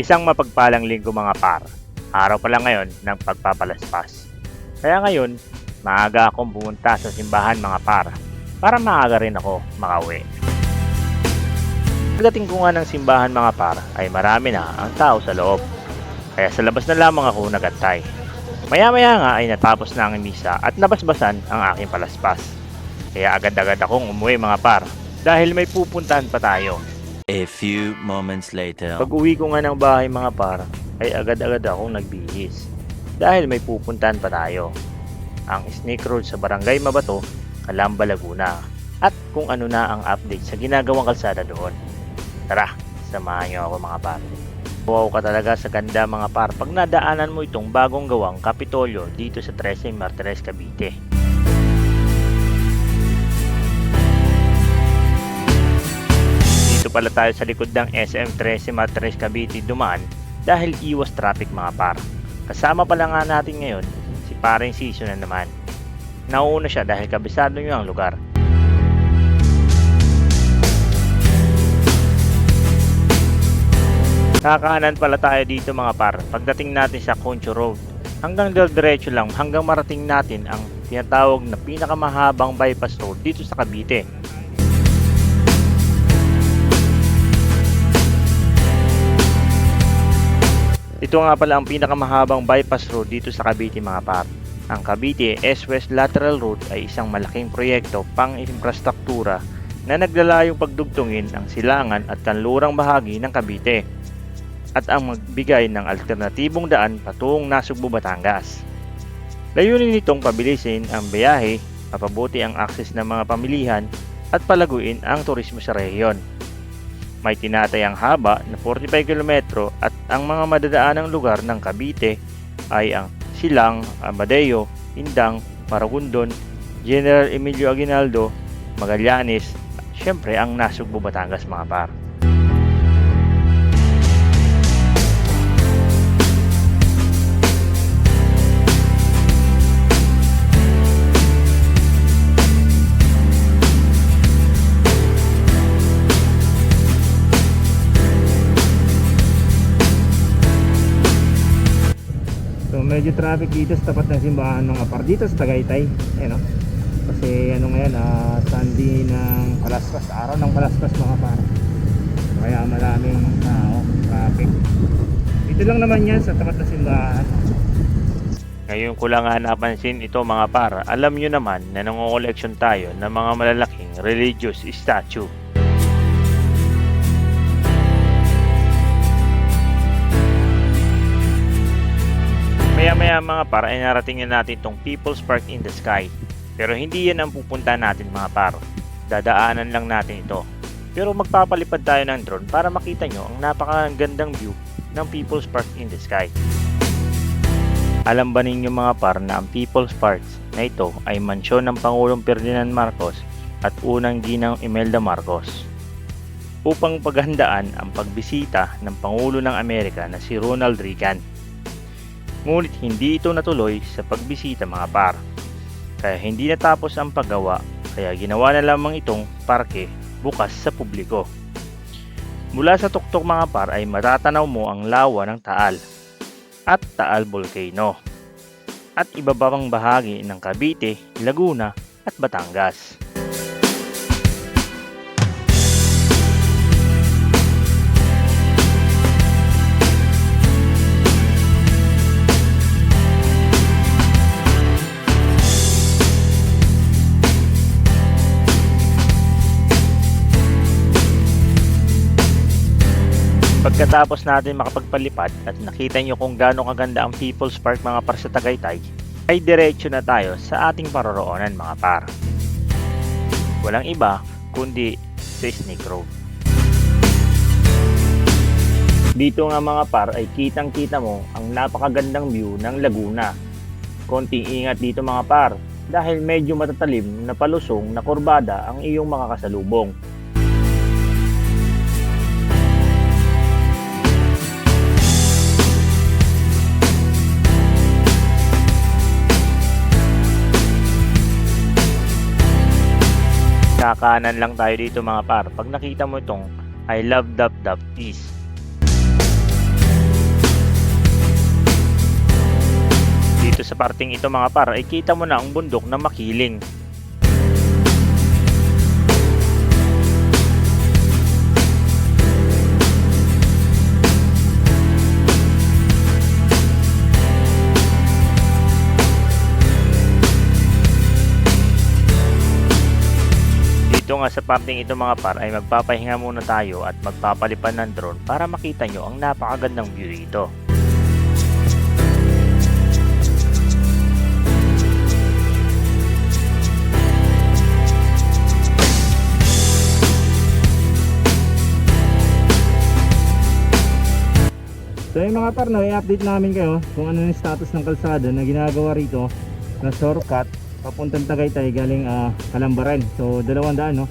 Isang mapagpalang linggo mga par. Araw pa lang ngayon ng pagpapalaspas. Kaya ngayon, maaga akong pumunta sa simbahan mga par para maaga rin ako makauwi. Pagdating ko nga ng simbahan mga par ay marami na ang tao sa loob. Kaya sa labas na lamang ako nagantay. Maya-maya nga ay natapos na ang misa at nabasbasan ang aking palaspas. Kaya agad-agad akong umuwi mga par dahil may pupuntahan pa tayo. A few moments later. Pag uwi ko nga ng bahay mga par, ay agad-agad akong nagbihis. Dahil may pupuntahan pa tayo. Ang Snake Road sa Barangay Mabato, Calamba, Laguna. At kung ano na ang update sa ginagawang kalsada doon. Tara, samahan niyo ako mga par. Wow ka talaga sa ganda mga par pag nadaanan mo itong bagong gawang Kapitolyo dito sa 13 Martires, Cavite. Pala tayo sa likod ng SM13 Martires Cavite dumaan dahil iwas traffic mga par. Kasama pala nga natin ngayon si paring season na naman. Nauuna siya dahil kabisado niyo ang lugar. Kakanan pala tayo dito mga par pagdating natin sa Concho Road. Hanggang diretso lang hanggang marating natin ang tinatawag na pinakamahabang bypass road dito sa Cavite. Ito nga pala ang pinakamahabang bypass road dito sa Cavite mga par. Ang Cavite S-West Lateral Road ay isang malaking proyekto pang infrastruktura na naglalayong pagdugtungin ang silangan at kanlurang bahagi ng Cavite at ang magbigay ng alternatibong daan patungong Nasugbu, Batangas. Layunin nitong pabilisin ang biyahe, mapabuti ang akses ng mga pamilihan at palaguin ang turismo sa rehiyon. May tinatayang haba na 45 km at ang mga madadaanang lugar ng Cavite ay ang Silang, Amadeo, Indang, Maragondon, General Emilio Aguinaldo, Magallanes, syempre ang Nasugbu, Batangas mga par. Medyo traffic dito sa tapat ng simbahan ng apar dito sa Tagaytay. Ayan o. Kasi ano ngayon, ah, Sunday ng Palaspas, araw ng Palaspas mga par. Kaya maraming tao, traffic. Dito lang naman yan sa tapat ng simbahan. Ngayon ko lang napansin ito mga par. Alam nyo naman na nangungoleksyon tayo ng mga malalaking religious statue. Maya-maya mga par ay naratingin natin itong People's Park in the Sky. Pero hindi yan ang pupunta natin mga par. Dadaanan lang natin ito. Pero magpapalipad tayo ng drone para makita nyo ang napakagandang view ng People's Park in the Sky. Alam ba ninyo mga par na ang People's Park na ito ay mansyon ng Pangulong Ferdinand Marcos at unang ginang Imelda Marcos upang paghandaan ang pagbisita ng Pangulo ng Amerika na si Ronald Reagan. Ngunit hindi ito natuloy sa pagbisita mga par. Kaya hindi natapos ang paggawa kaya ginawa na lamang itong parke bukas sa publiko. Mula sa tuktok mga par ay matatanaw mo ang lawa ng Taal at Taal Volcano at iba pa pang bahagi ng Cavite, Laguna at Batangas. Pagkatapos natin makapagpalipad at nakita nyo kung gaano kaganda ang People's Park mga par sa Tagaytay, ay diretso na tayo sa ating paroroonan mga par. Walang iba kundi sa Snake Road. Dito nga mga par ay kitang kita mo ang napakagandang view ng Laguna. Konting ingat dito mga par dahil medyo matatalim na palusong na kurbada ang iyong mga kakanan lang tayo dito mga par. Pag nakita mo itong I love dap dap is dito sa parting ito mga par ay kita mo na ang bundok na makiling nga sa parting ito mga par ay magpapahinga muna tayo at magpapalipan ng drone para makita nyo ang napakagandang view dito. So yung mga par, no, i-update namin kayo kung ano yung status ng kalsada na ginagawa rito na shortcut papuntang Tagaytay galing ah, Kalambaran. So dalawang daan no.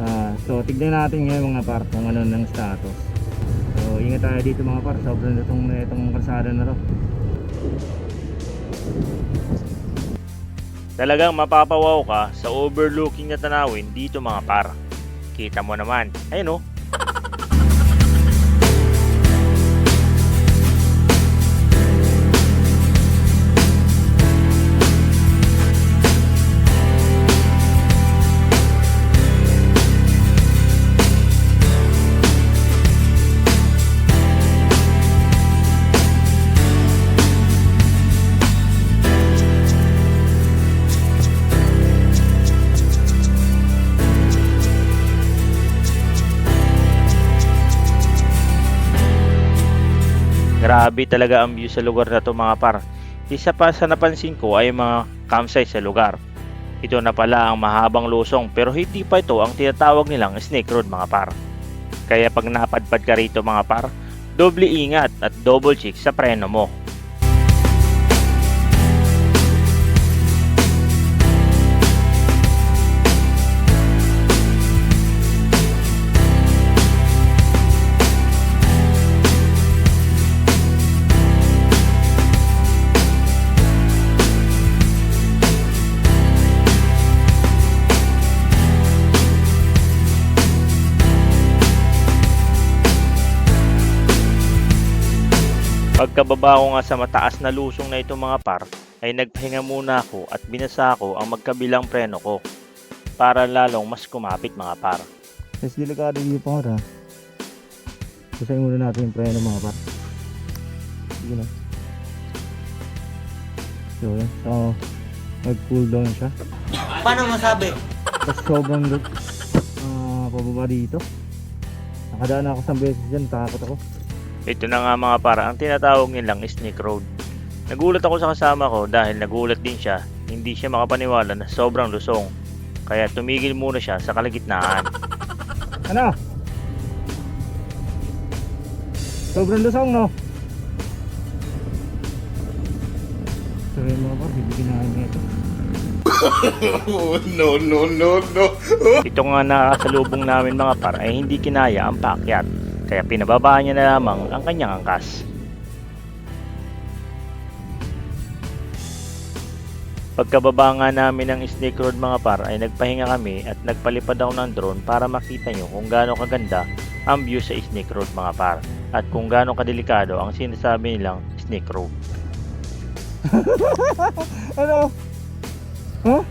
Ah, so tignan natin ngayon mga par kung ano ng status. So ingat tayo dito mga par, sobrang itong, itong kalsada na to. Talagang mapapawaw ka sa overlooking na tanawin dito mga par. Kita mo naman. Ayun oh. Grabe talaga ang view sa lugar na to mga par. Isa pa sa napansin ko ay mga campsite sa lugar. Ito na pala ang mahabang lusong pero hindi pa ito ang tinatawag nilang snake road mga par. Kaya pag napadpad ka rito mga par, doble ingat at double check sa preno mo. Pagkababa ko nga sa mataas na lusong na ito mga par, ay nagpahinga muna ako at binasa ko ang magkabilang preno ko para lalong mas kumapit mga par. Mas delikado dito pa ha. Basahin muna natin yung preno mga par. Sige na. So yan. So, nag-cool down siya. Paano masabi? Tapos sobrang uh, pababa dito. Nakadaan ako sa beses dyan, takot ako. Ito na nga mga para, ang tinatawag nilang snake road. Nagulat ako sa kasama ko dahil nagulat din siya, hindi siya makapaniwala na sobrang lusong. Kaya tumigil muna siya sa kalagitnaan. Ano? Sobrang lusong, no? Yun mga par, bibigyan namin ito. Ito nga nakasalubong namin mga par ay hindi kinaya ang paakyat. Kaya pinababaan niya na lamang ang kanyang angkas. Pagkababa nga namin ng Snake Road mga par ay nagpahinga kami at nagpalipad ako ng drone para makita nyo kung gaano kaganda ang view sa Snake Road mga par at kung gaano kadelikado ang sinasabi nilang Snake Road. Ano? Huh?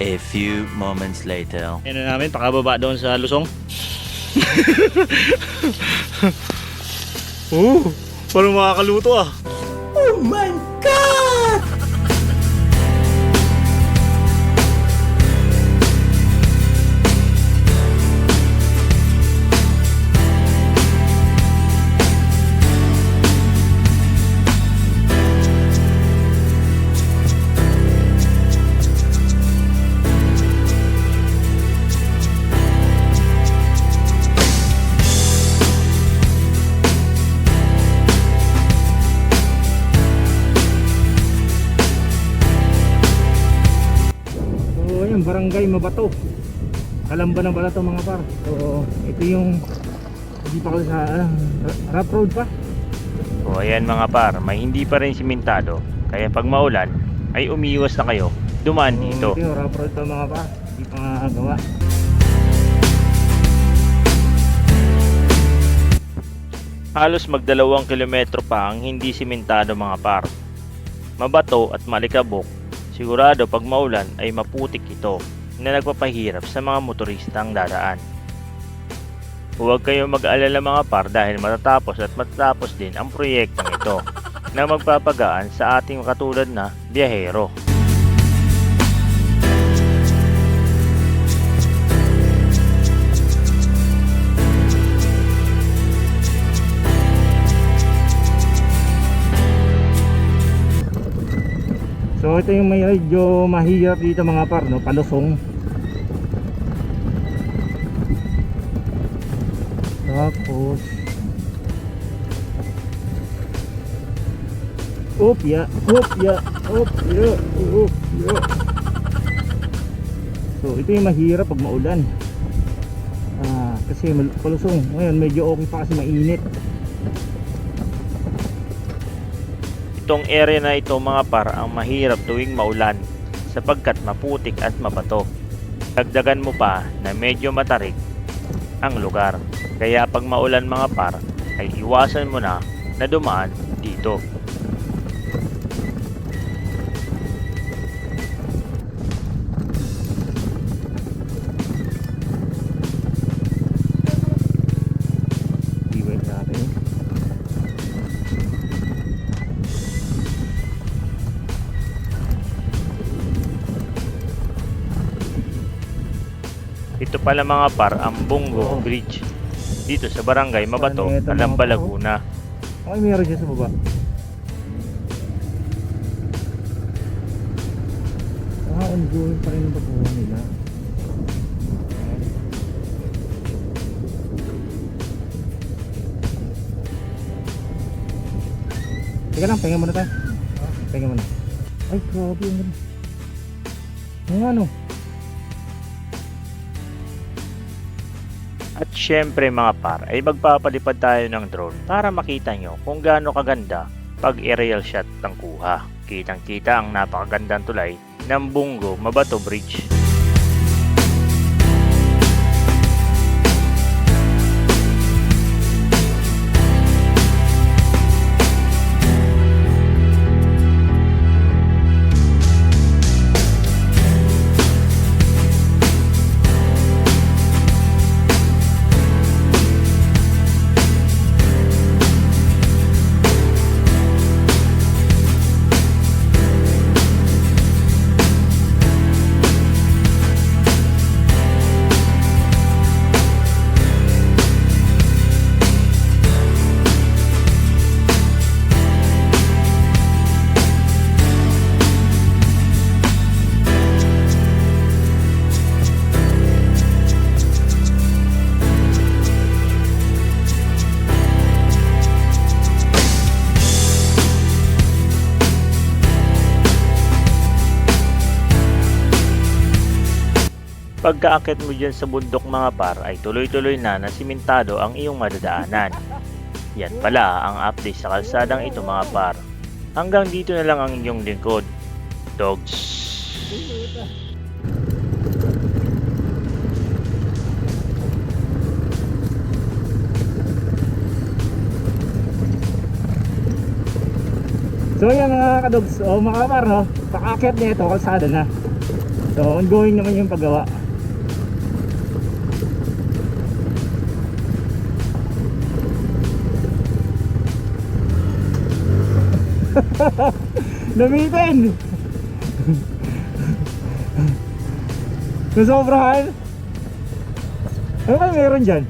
A few moments later. Ano namin, pakababa doon sa lusong. oh, parang makakaluto ah. Oh my barangay Mabato. Kalamba ng pala to mga par. So ito yung hindi pa kasi sa ah, rough road pa. O ayan mga par, may hindi pa rin simentado. Kaya pag maulan, ay umiiwas na kayo. Dumaan So, dito. Ito yung rough road to mga par. Hindi pa nga gawa. Halos magdalawang kilometro pa ang hindi simentado mga par. mabato at malikabok, sigurado pag maulan ay maputik ito na nagpapahirap sa mga motoristang dadaan. Huwag kayong mag-alala mga par dahil matatapos at matatapos din ang proyektong ito na magpapagaan sa ating katulad na biyahero. So ito yung may medyo mahirap dito mga par, no? Palusong. Tapos Opya, opya, opya, opya. So ito yung mahirap pag maulan. Ah, kasi palusong. Ngayon medyo okay pa kasi mainit. Itong area na ito mga par ang mahirap tuwing maulan sapagkat maputik at mabato. Dagdagan mo pa na medyo matarik ang lugar. Kaya pag maulan mga par ay iwasan mo na na dumaan dito. Ito pala mga par ang Bungo Bridge dito sa Barangay Mabato, Alamba? Laguna. Ay, meron dyan sa baba. Ah, ongoing pa rin ang pagkuha nila. Teka lang, pahinga muna tayo. Pahinga muna. Ay, grabe yung ganda. Ang ano? Syempre mga par ay magpapalipad tayo ng drone para makita nyo kung gaano kaganda pag aerial shot ng kuha. Kitang kita ang napakagandang tulay ng Bungo Mabato Bridge. Pagkaakit mo dyan sa bundok mga par ay tuloy-tuloy na na simentado ang iyong madadaanan. Yan pala ang update sa kalsadang ito mga par. Hanggang dito na lang ang inyong lingkod. Dogs. So yan mga kadogs, o mga kapar no, pakakit niya ito, kalsada na. So ongoing naman yung paggawa. Namitin! Nasobrahan? Ano kayo meron dyan?